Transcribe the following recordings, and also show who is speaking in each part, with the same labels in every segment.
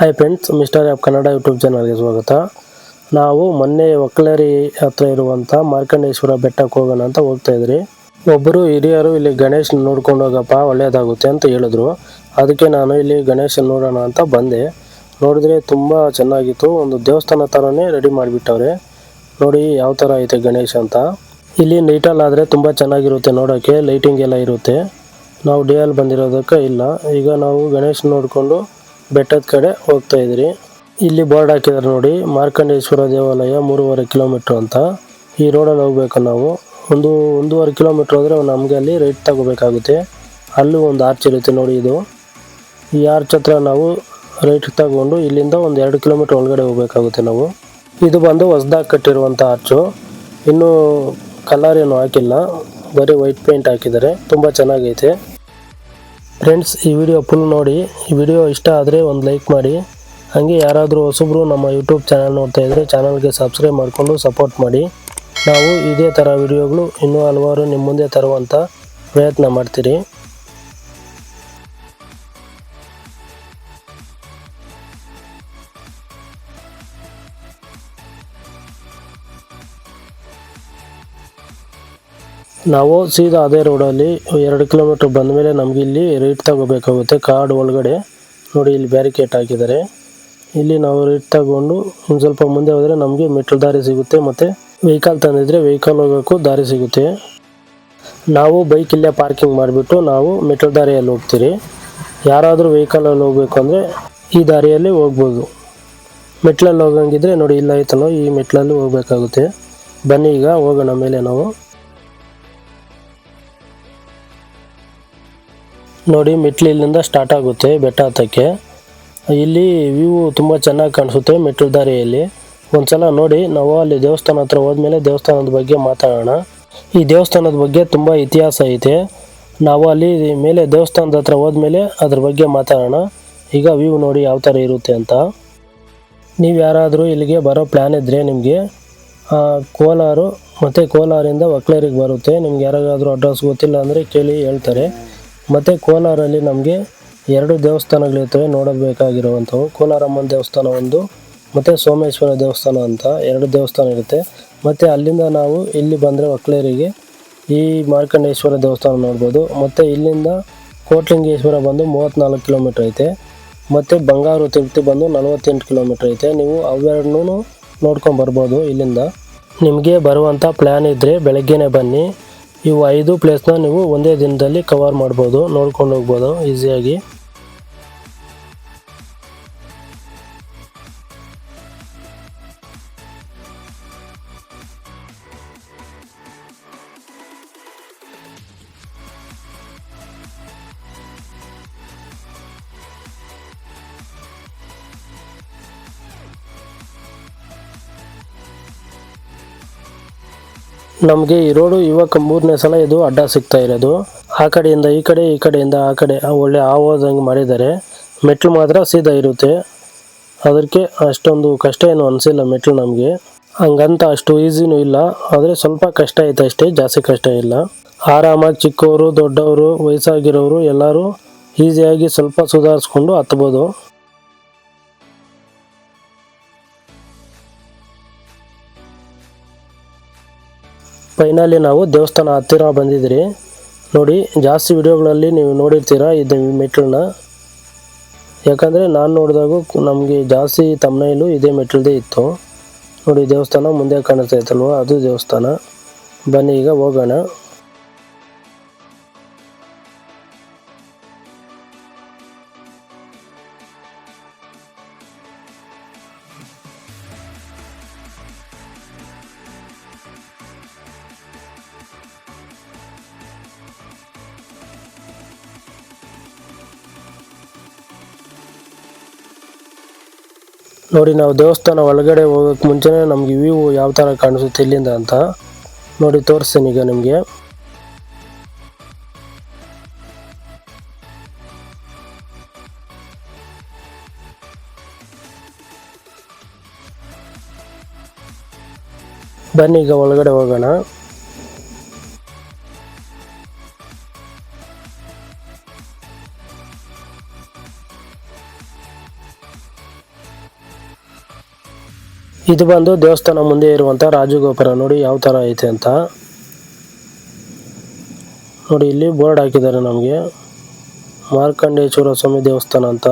Speaker 1: Hi friends mister of Kannada YouTube ಚಾನಲ್ಗೆ ಸ್ವಾಗತ. ನಾವು ಮೊನ್ನೆ ಒಕ್ಕಲೇರಿ ಹತ್ರ ಇರುವಂಥ ಮಾರ್ಕಂಡೇಶ್ವರ ಬೆಟ್ಟಕ್ಕೆ ಹೋಗೋಣ ಅಂತ ಹೋಗ್ತಾ ಇದ್ರಿ. ಒಬ್ಬರು ಹಿರಿಯರು ಇಲ್ಲಿ ಗಣೇಶ್ ನೋಡ್ಕೊಂಡು ಹೋಗಪ್ಪ ಒಳ್ಳೆಯದಾಗುತ್ತೆ ಅಂತ ಹೇಳಿದ್ರು. ಅದಕ್ಕೆ ನಾನು ಇಲ್ಲಿ ಗಣೇಶನ್ ನೋಡೋಣ ಅಂತ ಬಂದೆ. ನೋಡಿದ್ರೆ ತುಂಬ ಚೆನ್ನಾಗಿತ್ತು, ಒಂದು ದೇವಸ್ಥಾನ ಥರನೇ ರೆಡಿ ಮಾಡಿಬಿಟ್ಟವ್ರೆ. ನೋಡಿ ಯಾವ ಥರ ಐತೆ ಗಣೇಶ್ ಅಂತ. ಇಲ್ಲಿ ನೈಟಲ್ಲಿ ಆದರೆ ತುಂಬ ಚೆನ್ನಾಗಿರುತ್ತೆ ನೋಡೋಕ್ಕೆ ಲೈಟಿಂಗ್ ಎಲ್ಲ ಇರುತ್ತೆ. ನಾವು ಡೇ ಅಲ್ಲಿ ಬಂದಿರೋದಕ್ಕೆ ಇಲ್ಲ. ಈಗ ನಾವು ಗಣೇಶ್ ನೋಡಿಕೊಂಡು ಬೆಟ್ಟದ ಕಡೆ ಹೋಗ್ತಾ ಇದ್ರಿ. ಇಲ್ಲಿ ಬೋರ್ಡ್ ಹಾಕಿದ್ದಾರೆ ನೋಡಿ, ಮಾರ್ಕಂಡೇಶ್ವರ ದೇವಾಲಯ ಮೂರುವರೆ ಕಿಲೋಮೀಟ್ರ್ ಅಂತ. ಈ ರೋಡಲ್ಲಿ ಹೋಗ್ಬೇಕು ನಾವು. ಒಂದು ಒಂದೂವರೆ ಕಿಲೋಮೀಟ್ರ್ ಹೋದರೆ ನಮಗೆ ಅಲ್ಲಿ ರೈಟ್ ತಗೋಬೇಕಾಗುತ್ತೆ. ಅಲ್ಲೂ ಒಂದು ಆರ್ಚ್ ಇರುತ್ತೆ ನೋಡಿ ಇದು. ಈ ಆರ್ಚ್ ಹತ್ರ ನಾವು ರೈಟ್ ತಗೊಂಡು ಇಲ್ಲಿಂದ ಒಂದು ಎರಡು ಕಿಲೋಮೀಟ್ರ್ ಒಳಗಡೆ ಹೋಗಬೇಕಾಗುತ್ತೆ ನಾವು. ಇದು ಬಂದು ಹೊಸ್ದಾಗಿ ಕಟ್ಟಿರುವಂಥ ಆರ್ಚು. ಇನ್ನೂ ಕಲರ್ ಏನು ಹಾಕಿಲ್ಲ. ಬರೀ ವೈಟ್ ಪೇಂಟ್ ಹಾಕಿದ್ದಾರೆ. ತುಂಬ ಚೆನ್ನಾಗೈತೆ. ಫ್ರೆಂಡ್ಸ್ ಈ ವಿಡಿಯೋ ಫುಲ್ ನೋಡಿ. ಈ ವಿಡಿಯೋ ಇಷ್ಟ ಆದರೆ ಒಂದು ಲೈಕ್ ಮಾಡಿ. ಹಾಗೆ ಯಾರಾದರೂ ಹೊಸಬ್ರು ನಮ್ಮ ಯೂಟ್ಯೂಬ್ ಚಾನಲ್ ನೋಡ್ತಾ ಇದ್ದರೆ ಚಾನಲ್ಗೆ ಸಬ್ಸ್ಕ್ರೈಬ್ ಮಾಡಿಕೊಂಡು ಸಪೋರ್ಟ್ ಮಾಡಿ. ನಾವು ಇದೇ ಥರ ವಿಡಿಯೋಗಳು ಇನ್ನೂ ಹಲವಾರು ನಿಮ್ಮ ಮುಂದೆ ತರುವಂಥ ಪ್ರಯತ್ನ ಮಾಡ್ತೀರಿ. ನಾವು ಸೀದಾ ಅದೇ ರೋಡಲ್ಲಿ ಎರಡು ಕಿಲೋಮೀಟ್ರ್ ಬಂದ ಮೇಲೆ ನಮಗೆ ಇಲ್ಲಿ ರೈಟ್ ತಗೋಬೇಕಾಗುತ್ತೆ ಕಾಡು ಒಳಗಡೆ. ನೋಡಿ, ಇಲ್ಲಿ ಬ್ಯಾರಿಕೇಟ್ ಹಾಕಿದ್ದಾರೆ. ಇಲ್ಲಿ ನಾವು ರೈಟ್ ತಗೊಂಡು ಒಂದು ಸ್ವಲ್ಪ ಮುಂದೆ ಹೋದರೆ ನಮಗೆ ಮೆಟ್ಲು ದಾರಿ ಸಿಗುತ್ತೆ ಮತ್ತು ವೆಹಿಕಲ್ ತಂದಿದ್ರೆ ವೆಹಿಕಲ್ ಹೋಗೋಕ್ಕೂ ದಾರಿ ಸಿಗುತ್ತೆ. ನಾವು ಬೈಕ್ ಇಲ್ಲೇ ಪಾರ್ಕಿಂಗ್ ಮಾಡಿಬಿಟ್ಟು ನಾವು ಮೆಟ್ಲು ದಾರಿಯಲ್ಲಿ ಹೋಗ್ತೀರಿ. ಯಾರಾದರೂ ವೆಹಿಕಲಲ್ಲಿ ಹೋಗಬೇಕು ಅಂದರೆ ಈ ದಾರಿಯಲ್ಲಿ ಹೋಗ್ಬೋದು. ಮೆಟ್ಲಲ್ಲಿ ಹೋಗಂಗಿದ್ರೆ ನೋಡಿ, ಇಲ್ಲ ಆಯ್ತಲ್ಲ ಈ ಮೆಟ್ಲಲ್ಲಿ ಹೋಗ್ಬೇಕಾಗುತ್ತೆ. ಬನ್ನಿ ಈಗ, ಹೋಗೋಣ ಮೇಲೆ ನಾವು. ನೋಡಿ ಮೆಟ್ಲು ಇಲ್ಲಿಂದ ಸ್ಟಾರ್ಟ್ ಆಗುತ್ತೆ ಬೆಟ್ಟ ಹತ್ತಕ್ಕೆ. ಇಲ್ಲಿ ವ್ಯೂ ತುಂಬ ಚೆನ್ನಾಗಿ ಕಾಣಿಸುತ್ತೆ ಮೆಟ್ಲು ದಾರಿಯಲ್ಲಿ. ಒಂದ್ಸಲ ನೋಡಿ, ನಾವು ಅಲ್ಲಿ ದೇವಸ್ಥಾನ ಹತ್ರ ಹೋದ್ಮೇಲೆ ದೇವಸ್ಥಾನದ ಬಗ್ಗೆ ಮಾತಾಡೋಣ. ಈ ದೇವಸ್ಥಾನದ ಬಗ್ಗೆ ತುಂಬ ಇತಿಹಾಸ ಐತೆ. ನಾವು ಅಲ್ಲಿ ಮೇಲೆ ದೇವಸ್ಥಾನದ ಹತ್ರ ಹೋದ್ಮೇಲೆ ಅದ್ರ ಬಗ್ಗೆ ಮಾತಾಡೋಣ. ಈಗ ವ್ಯೂ ನೋಡಿ ಯಾವ ಥರ ಇರುತ್ತೆ ಅಂತ. ನೀವು ಯಾರಾದರೂ ಇಲ್ಲಿಗೆ ಬರೋ ಪ್ಲ್ಯಾನ್ ಇದ್ದರೆ ನಿಮಗೆ ಕೋಲಾರು ಮತ್ತು ಕೋಲಾರಿಂದ ಒಕ್ಲೇರಿಗೆ ಬರುತ್ತೆ. ನಿಮ್ಗೆ ಯಾರಾದರೂ ಅಡ್ರೆಸ್ ಗೊತ್ತಿಲ್ಲ ಅಂದರೆ ಕೇಳಿ ಹೇಳ್ತಾರೆ. ಮತ್ತು ಕೋಲಾರಲ್ಲಿ ನಮಗೆ ಎರಡು ದೇವಸ್ಥಾನಗಳಿರ್ತವೆ, ನೋಡಬೇಕಾಗಿರುವಂಥವು. ಕೋಲಾರಮ್ಮನ ದೇವಸ್ಥಾನ ಒಂದು ಮತ್ತು ಸೋಮೇಶ್ವರ ದೇವಸ್ಥಾನ ಅಂತ ಎರಡು ದೇವಸ್ಥಾನ ಇರುತ್ತೆ. ಮತ್ತು ಅಲ್ಲಿಂದ ನಾವು ಇಲ್ಲಿ ಬಂದರೆ ಒಕ್ಲೇರಿಗೆ ಈ ಮಾರ್ಕಂಡೇಶ್ವರ ದೇವಸ್ಥಾನ ನೋಡ್ಬೋದು. ಮತ್ತು ಇಲ್ಲಿಂದ ಕೋಟ್ಲಿಂಗೇಶ್ವರ ಬಂದು ಮೂವತ್ತ್ನಾಲ್ಕು ಕಿಲೋಮೀಟ್ರ್ ಐತೆ. ಮತ್ತು ಬಂಗಾರು ತಿರುಪತಿ ಬಂದು ನಲವತ್ತೆಂಟು ಕಿಲೋಮೀಟ್ರ್ ಐತೆ. ನೀವು ಅವೆರಡನ್ನೂ ನೋಡ್ಕೊಂಡು ಬರ್ಬೋದು ಇಲ್ಲಿಂದ. ನಿಮಗೆ ಬರುವಂಥ ಪ್ಲ್ಯಾನ್ ಇದ್ದರೆ ಬೆಳಗ್ಗೆನೇ ಬನ್ನಿ. ಇವು ಐದು ಪ್ಲೇಸ್ನ ನೀವು ಒಂದೇ ದಿನದಲ್ಲಿ ಕವರ್ ಮಾಡ್ಬೋದು ನೋಡ್ಕೊಂಡು ಹೋಗ್ಬೋದು ಈಸಿಯಾಗಿ ನಮಗೆ ಈ ರೋಡು ಇವಾಗ ಮೂರನೇ ಸಲ ಇದು ಅಡ್ಡ ಸಿಗ್ತಾ ಇರೋದು. ಆ ಕಡೆಯಿಂದ ಈ ಕಡೆ, ಈ ಕಡೆಯಿಂದ ಆ ಕಡೆ ಒಳ್ಳೆ ಆವೋದಂಗೆ ಮಾಡಿದ್ದಾರೆ. ಮೆಟ್ಲು ಮಾತ್ರ ಸೀದಾ ಇರುತ್ತೆ. ಅದಕ್ಕೆ ಅಷ್ಟೊಂದು ಕಷ್ಟ ಏನು ಅನಿಸಿಲ್ಲ ಮೆಟ್ಲು ನಮಗೆ. ಹಂಗಂತ ಅಷ್ಟು ಈಸಿನೂ ಇಲ್ಲ. ಆದರೆ ಸ್ವಲ್ಪ ಕಷ್ಟ ಐತೆ ಅಷ್ಟೇ, ಜಾಸ್ತಿ ಕಷ್ಟ ಇಲ್ಲ. ಆರಾಮಾಗಿ ಚಿಕ್ಕವರು, ದೊಡ್ಡವರು, ವಯಸ್ಸಾಗಿರೋರು ಎಲ್ಲರೂ ಈಸಿಯಾಗಿ ಸ್ವಲ್ಪ ಸುಧಾರಿಸ್ಕೊಂಡು ಹತ್ಬೋದು. ಫೈನಲಿ ನಾವು ದೇವಸ್ಥಾನ ಹತ್ತಿರ ಬಂದಿದ್ರಿ. ನೋಡಿ, ಜಾಸ್ತಿ ವಿಡಿಯೋಗಳಲ್ಲಿ ನೀವು ನೋಡಿರ್ತೀರ ಇದು ಮೆಟ್ಲನ್ನ ಯಾಕಂದರೆ ನಾನು ನೋಡಿದಾಗ ನಮಗೆ ಜಾಸ್ತಿ ತಮ್ಮನೈಲು ಇದೇ ಮೆಟ್ಲದೇ ಇತ್ತು. ನೋಡಿ, ದೇವಸ್ಥಾನ ಮುಂದೆ ಕಾಣಿಸ್ತಾ ಇತ್ತಲ್ವ? ಅದು ದೇವಸ್ಥಾನ. ಬನ್ನಿ, ಈಗ ಹೋಗೋಣ. ನೋಡಿ, ನಾವು ದೇವಸ್ಥಾನ ಒಳಗಡೆ ಹೋಗೋಕೆ ಮುಂಚೆನೇ ನಮಗೆ ವ್ಯೂ ಯಾವ ಥರ ಕಾಣಿಸುತ್ತೆ ಇಲ್ಲಿಂದ ಅಂತ ನೋಡಿ, ತೋರಿಸ್ತೀನಿ ಈಗ ನಿಮಗೆ. ಬನ್ನಿ ಈಗ ಒಳಗಡೆ ಹೋಗೋಣ. ಇದು ಬಂದು ದೇವಸ್ಥಾನ ಮುಂದೆ ಇರುವಂತ ರಾಜಗೋಪುರ. ನೋಡಿ ಯಾವ ತರ ಐತೆ ಅಂತ. ನೋಡಿ ಇಲ್ಲಿ ಬೋರ್ಡ್ ಹಾಕಿದ್ದಾರೆ ನಮಗೆ. ಮಾರ್ಕಂಡೇಶ್ವರ ಸ್ವಾಮಿ ದೇವಸ್ಥಾನ ಅಂತ.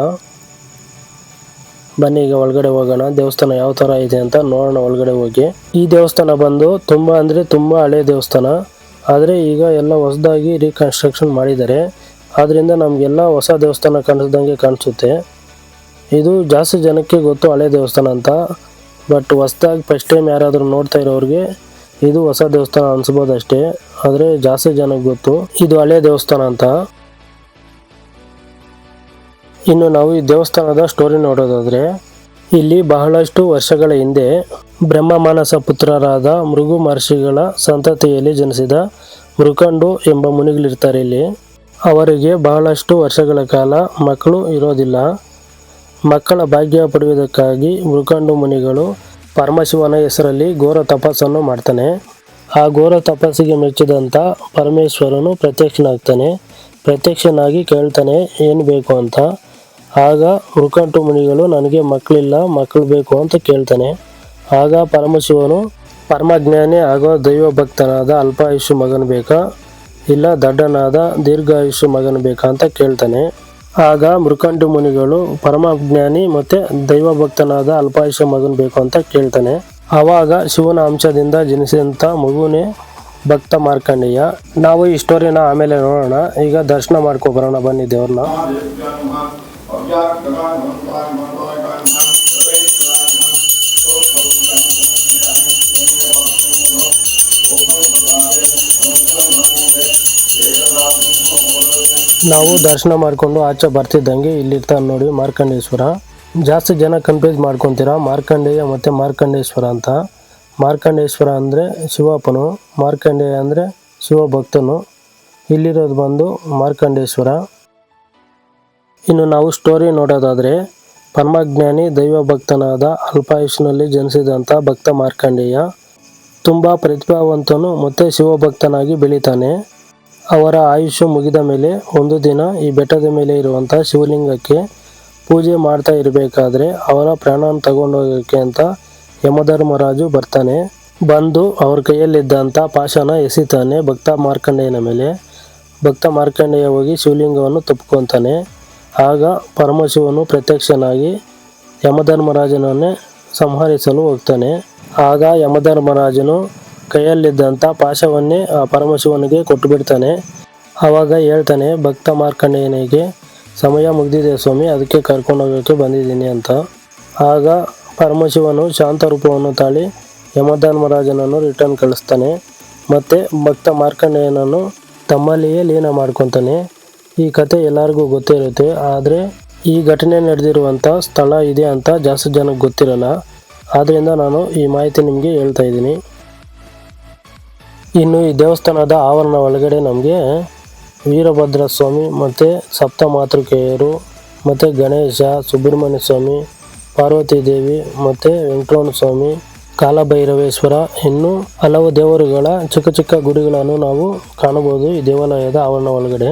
Speaker 1: ಬನ್ನಿ ಈಗ ಒಳಗಡೆ ಹೋಗೋಣ. ದೇವಸ್ಥಾನ ಯಾವ ತರ ಇದೆ ಅಂತ ನೋಡೋಣ ಒಳಗಡೆ ಹೋಗಿ. ಈ ದೇವಸ್ಥಾನ ಬಂದು ತುಂಬಾ ಅಂದ್ರೆ ತುಂಬಾ ಹಳೆ ದೇವಸ್ಥಾನ. ಆದ್ರೆ ಈಗ ಎಲ್ಲ ಹೊಸದಾಗಿ ರೀಕನ್ಸ್ಟ್ರಕ್ಷನ್ ಮಾಡಿದ್ದಾರೆ. ಆದ್ರಿಂದ ನಮಗೆಲ್ಲ ಹೊಸ ದೇವಸ್ಥಾನ ಕಾಣಿಸ್ದಂಗೆ ಕಾಣಿಸುತ್ತೆ. ಇದು ಜಾಸ್ತಿ ಜನಕ್ಕೆ ಗೊತ್ತು ಹಳೆ ದೇವಸ್ಥಾನ ಅಂತ. ಬಟ್ ಹೊಸ್ದಾಗಿ ಫಸ್ಟ್ ಟೈಮ್ ಯಾರಾದರೂ ನೋಡ್ತಾ ಇರೋರಿಗೆ ಇದು ಹೊಸ ದೇವಸ್ಥಾನ ಅನ್ಸ್ಬೋದು ಅಷ್ಟೇ ಆದರೆ ಜಾಸ್ತಿ ಜನಕ್ಕೆ ಗೊತ್ತು. ಇದು ಹಳೆ ದೇವಸ್ಥಾನ ಅಂತ. ಇನ್ನು ನಾವು ಈ ದೇವಸ್ಥಾನದ ಸ್ಟೋರಿ ನೋಡೋದಾದ್ರೆ, ಇಲ್ಲಿ ಬಹಳಷ್ಟು ವರ್ಷಗಳ ಹಿಂದೆ ಬ್ರಹ್ಮ ಮಾನಸ ಪುತ್ರರಾದ ಮೃಗು ಮಹರ್ಷಿಗಳ ಸಂತತಿಯಲ್ಲಿ ಜನಿಸಿದ ಮೃಕಂಡು ಎಂಬ ಮುನಿಗಳಿರ್ತಾರೆ ಇಲ್ಲಿ. ಅವರಿಗೆ ಬಹಳಷ್ಟು ವರ್ಷಗಳ ಕಾಲ ಮಕ್ಕಳು ಇರೋದಿಲ್ಲ. ಮಕ್ಕಳ ಭಾಗ್ಯ ಪಡೆಯುವುದಕ್ಕಾಗಿ ಮೃಕಂಡು ಮುನಿಗಳು ಪರಮಶಿವನ ಹೆಸರಲ್ಲಿ ಘೋರ ತಪಸ್ಸನ್ನು ಮಾಡ್ತಾನೆ. ಆ ಘೋರ ತಪಸ್ಸಿಗೆ ಮೆಚ್ಚಿದಂಥ ಪರಮೇಶ್ವರನು ಪ್ರತ್ಯಕ್ಷನಾಗ್ತಾನೆ. ಪ್ರತ್ಯಕ್ಷನಾಗಿ ಕೇಳ್ತಾನೆ, ಏನು ಬೇಕು ಅಂತ? ಆಗ ಮೃಕಂಟು ಮುನಿಗಳು, ನನಗೆ ಮಕ್ಕಳಿಲ್ಲ ಮಕ್ಕಳು ಬೇಕು ಅಂತ ಕೇಳ್ತಾನೆ. ಆಗ ಪರಮಶಿವನು, ಪರಮಜ್ಞಾನಿ ಆಗೋ ದೈವ ಭಕ್ತನಾದ ಅಲ್ಪಾಯುಷ್ಯ ಮಗನ ಬೇಕಾ? ಇಲ್ಲ ದಡ್ಡನಾದ ದೀರ್ಘಾಯುಷ್ಯ ಮಗನ ಬೇಕಾ? ಅಂತ ಕೇಳ್ತಾನೆ. ಆಗ ಮೃಕಂಡು ಮುನಿಗಳು ಪರಮಜ್ಞಾನಿ ಮತ್ತೆ ದೈವ ಭಕ್ತನಾದ ಅಲ್ಪಾಯುಷ ಮಗನ್ ಬೇಕು ಅಂತ ಕೇಳ್ತಾನೆ. ಆವಾಗ ಶಿವನ ಅಂಶದಿಂದ ಜನಿಸಿದಂತ ಮಗುನೇ ಭಕ್ತ ಮಾರ್ಕಂಡೇಯ. ನಾವು ಈ ಸ್ಟೋರಿನ ಆಮೇಲೆ ನೋಡೋಣ. ಈಗ ದರ್ಶನ ಮಾಡ್ಕೊ ಬರೋಣ ಬನ್ನಿ ದೇವ್ರನ್ನ. ನಾವು ದರ್ಶನ ಮಾಡಿಕೊಂಡು ಆಚೆ ಬರ್ತಿದ್ದಂಗೆ ಇಲ್ಲಿರ್ತಾನೆ ನೋಡಿ ಮಾರ್ಕಂಡೇಶ್ವರ. ಜಾಸ್ತಿ ಜನ ಕನ್ಫ್ಯೂಸ್ ಮಾಡ್ಕೊತೀರಾ? ಮಾರ್ಕಂಡೇಯ ಮತ್ತು ಮಾರ್ಕಂಡೇಶ್ವರ ಅಂತ. ಮಾರ್ಕಂಡೇಶ್ವರ ಅಂದರೆ ಶಿವಪ್ಪನು, ಮಾರ್ಕಂಡೇಯ ಅಂದರೆ ಶಿವಭಕ್ತನು. ಇಲ್ಲಿರೋದು ಬಂದು ಮಾರ್ಕಂಡೇಶ್ವರ. ಇನ್ನು ನಾವು ಸ್ಟೋರಿ ನೋಡೋದಾದರೆ ಪರಮಜ್ಞಾನಿ ದೈವ ಭಕ್ತನಾದ ಅಲ್ಪಾಯುಷ್ನಲ್ಲಿ ಜನಿಸಿದಂಥ ಭಕ್ತ ಮಾರ್ಕಂಡೇಯ. ತುಂಬ ಪ್ರತಿಭಾವಂತನು ಮತ್ತು ಶಿವಭಕ್ತನಾಗಿ ಬೆಳೀತಾನೆ. ಅವರ ಆಯುಷ್ಯ ಮುಗಿದ ಮೇಲೆ ಒಂದು ದಿನ ಈ ಬೆಟ್ಟದ ಮೇಲೆ ಇರುವಂಥ ಶಿವಲಿಂಗಕ್ಕೆ ಪೂಜೆ ಮಾಡ್ತಾ ಇರಬೇಕಾದ್ರೆ ಅವರ ಪ್ರಾಣವನ್ನು ತಗೊಂಡೋಗೋಕ್ಕೆ ಅಂತ ಯಮಧರ್ಮರಾಜು ಬರ್ತಾನೆ. ಬಂದು ಅವ್ರ ಕೈಯಲ್ಲಿದ್ದಂಥ ಪಾಶನ ಎಸಿತಾನೆ ಭಕ್ತ ಮಾರ್ಕಂಡೇಯನ ಮೇಲೆ. ಭಕ್ತ ಮಾರ್ಕಂಡೇಯ ಹೋಗಿ ಶಿವಲಿಂಗವನ್ನು ತಪ್ಕೊತಾನೆ ಆಗ ಪರಮಶಿವನು ಪ್ರತ್ಯಕ್ಷನಾಗಿ ಯಮಧರ್ಮರಾಜನನ್ನೇ ಸಂಹರಿಸಲು ಹೋಗ್ತಾನೆ. ಆಗ ಯಮಧರ್ಮರಾಜನು ಕೈಯಲ್ಲಿದ್ದಂಥ ಪಾಶವನ್ನೇ, ಆ ಪರಮಶಿವನಿಗೆ ಕೊಟ್ಟು ಬಿಡ್ತಾನೆ. ಆವಾಗ ಹೇಳ್ತಾನೆ, ಭಕ್ತ ಮಾರ್ಕಂಡೇಯನಿಗೆ, ಸಮಯ ಮುಗಿದಿದೆ ಸ್ವಾಮಿ, ಅದಕ್ಕೆ ಕರ್ಕೊಂಡು ಹೋಗೋಕ್ಕೆ ಬಂದಿದ್ದೀನಿ ಅಂತ. ಆಗ ಪರಮಶಿವನು ಶಾಂತ ರೂಪವನ್ನು ತಾಳಿ ಯಮಧರ್ಮರಾಜನನ್ನು ರಿಟರ್ನ್ ಕಳಿಸ್ತಾನೆ. ಮತ್ತು ಭಕ್ತ ಮಾರ್ಕಂಡೇಯನನ್ನು ತಮ್ಮಲ್ಲಿಯೇ ಲೀನ ಮಾಡ್ಕೊತಾನೆ. ಈ ಕತೆ ಎಲ್ಲರಿಗೂ ಗೊತ್ತಿರುತ್ತೆ, ಆದರೆ ಈ ಘಟನೆ ನಡೆದಿರುವಂಥ ಸ್ಥಳ ಇದೆ ಅಂತ ಜಾಸ್ತಿ ಜನಕ್ಕೆ ಗೊತ್ತಿರಲ್ಲ. ಆದ್ದರಿಂದ ನಾನು ಈ ಮಾಹಿತಿ ನಿಮಗೆ ಹೇಳ್ತಾ ಇದ್ದೀನಿ. ಇನ್ನು ಈ ದೇವಸ್ಥಾನದ ಆವರಣ ಒಳಗಡೆ ನಮಗೆ ವೀರಭದ್ರ ಸ್ವಾಮಿ ಮತ್ತು ಸಪ್ತ ಮಾತೃಕೆಯರು ಮತ್ತು ಗಣೇಶ, ಸುಬ್ರಹ್ಮಣ್ಯ ಸ್ವಾಮಿ, ಪಾರ್ವತಿ ದೇವಿ ಮತ್ತು ವೆಂಕಟರಮಣ ಸ್ವಾಮಿ, ಕಾಲಭೈರವೇಶ್ವರ ಇನ್ನು ಹಲವು ದೇವರುಗಳ ಚಿಕ್ಕ ಚಿಕ್ಕ ಗುಡಿಗಳನ್ನು ನಾವು ಕಾಣಬಹುದು ಈ ದೇವಾಲಯದ ಆವರಣ ಒಳಗಡೆ.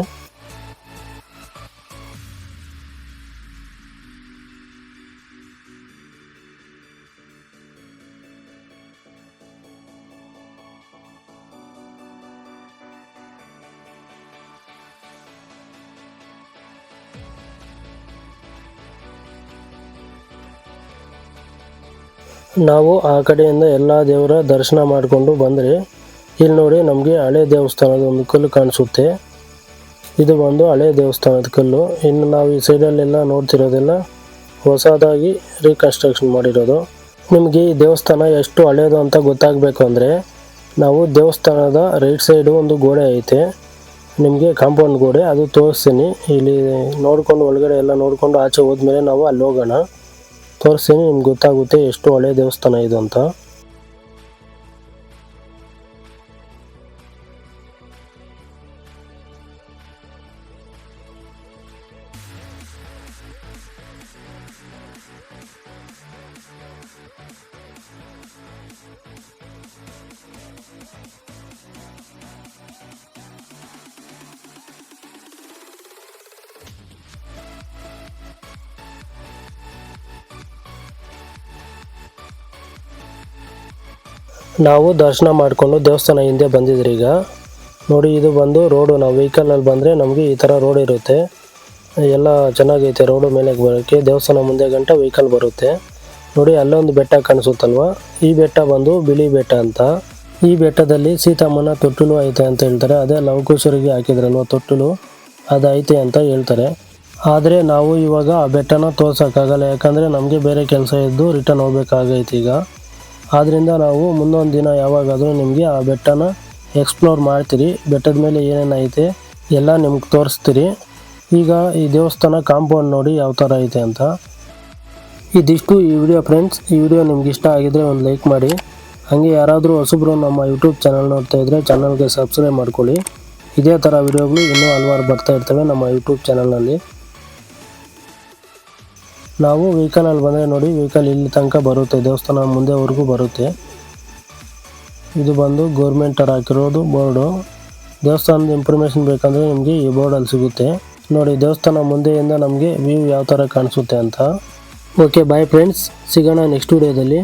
Speaker 1: ನಾವು ಆ ಕಡೆಯಿಂದ ಎಲ್ಲ ದೇವರ ದರ್ಶನ ಮಾಡಿಕೊಂಡು ಬಂದರೆ, ಇಲ್ಲಿ ನೋಡಿ ನಮಗೆ ಹಳೆ ದೇವಸ್ಥಾನದ ಒಂದು ಕಲ್ಲು ಕಾಣಿಸುತ್ತೆ. ಇದು ಬಂದು ಹಳೆ ದೇವಸ್ಥಾನದ ಕಲ್ಲು. ಇನ್ನು ನಾವು ಈ ಸೈಡಲ್ಲೆಲ್ಲ ನೋಡ್ತಿರೋದೆಲ್ಲ ಹೊಸದಾಗಿ ರೀಕನ್ಸ್ಟ್ರಕ್ಷನ್ ಮಾಡಿರೋದು. ನಿಮಗೆ ಈ ದೇವಸ್ಥಾನ ಎಷ್ಟು ಹಳೆಯದು ಅಂತ ಗೊತ್ತಾಗಬೇಕು ಅಂದರೆ, ನಾವು ದೇವಸ್ಥಾನದ ರೈಟ್ ಸೈಡು ಒಂದು ಗೋಡೆ ಐತೆ. ನಿಮಗೆ ಕಾಂಪೌಂಡ್ ಗೋಡೆ, ಅದು ತೋರಿಸ್ತೀನಿ. ಇಲ್ಲಿ ನೋಡಿಕೊಂಡು ಒಳಗಡೆ ಎಲ್ಲ ನೋಡಿಕೊಂಡು ಆಚೆ ಹೋದ್ಮೇಲೆ ನಾವು ಅಲ್ಲಿ ಹೋಗೋಣ. ತೋರಿಸ್ತೀನಿ ನಿಮ್ಗೆ ಗೊತ್ತಾಗುತ್ತೆ ಎಷ್ಟು ಹಳೆ ದೇವಸ್ಥಾನ ಇದು ಅಂತ. ನಾವು ದರ್ಶನ ಮಾಡಿಕೊಂಡು ದೇವಸ್ಥಾನ ಹಿಂದೆ ಬಂದಿದ್ರಿ ಈಗ. ನೋಡಿ, ಇದು ಬಂದು ರೋಡು ನಾವು ವೆಹಿಕಲಲ್ಲಿ ಬಂದರೆ ನಮಗೆ ಈ ಥರ ರೋಡ್ ಇರುತ್ತೆ. ಎಲ್ಲ ಚೆನ್ನಾಗೈತೆ ರೋಡು ಮೇಲೆ ಬರೋಕ್ಕೆ ದೇವಸ್ಥಾನ ಮುಂದೆ ಗಂಟ ವೆಹಿಕಲ್ ಬರುತ್ತೆ. ನೋಡಿ, ಅಲ್ಲೊಂದು ಬೆಟ್ಟ ಕಾಣಿಸುತ್ತಲ್ವಾ? ಈ ಬೆಟ್ಟ ಬಂದು ಬಿಳಿ ಬೆಟ್ಟ ಅಂತ. ಈ ಬೆಟ್ಟದಲ್ಲಿ ಸೀತಾಮ್ಮನ ತೊಟ್ಟಿಲು ಐತೆ ಅಂತ ಹೇಳ್ತಾರೆ. ಅದೇ ಲವಕುಶರಿಗೆ ಹಾಕಿದ್ರಲ್ವ ತೊಟ್ಟಿಲು? ಅದು ಐತೆ ಅಂತ ಹೇಳ್ತಾರೆ. ಆದರೆ ನಾವು ಇವಾಗ ಆ ಬೆಟ್ಟನ ತೋರ್ಸೋಕ್ಕಾಗಲ್ಲ. ಯಾಕಂದರೆ ನಮಗೆ ಬೇರೆ ಕೆಲಸ ಇದ್ದು ರಿಟರ್ನ್ ಹೋಗ್ಬೇಕಾಗೈತೆ ಈಗ. ಆದ್ದರಿಂದ ನಾವು ಮುಂದೊಂದು ದಿನ ಯಾವಾಗಾದರೂ ನಿಮಗೆ ಆ ಬೆಟ್ಟನ ಎಕ್ಸ್ಪ್ಲೋರ್ ಮಾಡ್ತೀರಿ. ಬೆಟ್ಟದ ಮೇಲೆ ಏನೇನೈತೆ ಎಲ್ಲ ನಿಮ್ಗೆ ತೋರಿಸ್ತೀರಿ. ಈಗ ಈ ದೇವಸ್ಥಾನ ಕಾಂಪೌಂಡ್ ನೋಡಿ ಯಾವ ಥರ ಐತೆ ಅಂತ. ಇದಿಷ್ಟು ಈ ವಿಡಿಯೋ ಫ್ರೆಂಡ್ಸ್ ಈ ವಿಡಿಯೋ ನಿಮ್ಗೆ ಇಷ್ಟ ಆಗಿದ್ರೆ ಒಂದು ಲೈಕ್ ಮಾಡಿ. ಹಾಗೆ ಯಾರಾದರೂ ಹೊಸಬ್ರು ನಮ್ಮ ಯೂಟ್ಯೂಬ್ ಚಾನಲ್ ನೋಡ್ತಾ ಇದ್ದರೆ ಚಾನಲ್ಗೆ ಸಬ್ಸ್ಕ್ರೈಬ್ ಮಾಡ್ಕೊಳ್ಳಿ. ಇದೇ ಥರ ವಿಡಿಯೋಗಳು ಇನ್ನೂ ಹಲವಾರು ಬರ್ತಾ ಇರ್ತವೆ ನಮ್ಮ ಯೂಟ್ಯೂಬ್ ಚಾನಲ್ನಲ್ಲಿ ನಾವು ವೆಹಿಕಲಲ್ಲಿ ಬಂದರೆ ನೋಡಿ ವೆಹಿಕಲ್ ಇಲ್ಲಿ ತನಕ ಬರುತ್ತೆ, ದೇವಸ್ಥಾನ ಮುಂದೆವರೆಗೂ ಬರುತ್ತೆ. ಇದು ಬಂದು ಗೌರ್ಮೆಂಟರ್ ಹಾಕಿರೋದು ಬೋರ್ಡು ದೇವಸ್ಥಾನದ ಇನ್ಫಾರ್ಮೇಷನ್ ಬೇಕಂದರೆ ನಿಮಗೆ ಈ ಬೋರ್ಡಲ್ಲಿ ಸಿಗುತ್ತೆ. ನೋಡಿ, ದೇವಸ್ಥಾನ ಮುಂದೆಯಿಂದ ನಮಗೆ ವ್ಯೂ ಯಾವ ಥರ ಕಾಣಿಸುತ್ತೆ ಅಂತ. ಓಕೆ ಬಾಯ್ ಫ್ರೆಂಡ್ಸ್ ಸಿಗೋಣ ನೆಕ್ಸ್ಟ್ ವಿಡಿಯೋದಲ್ಲಿ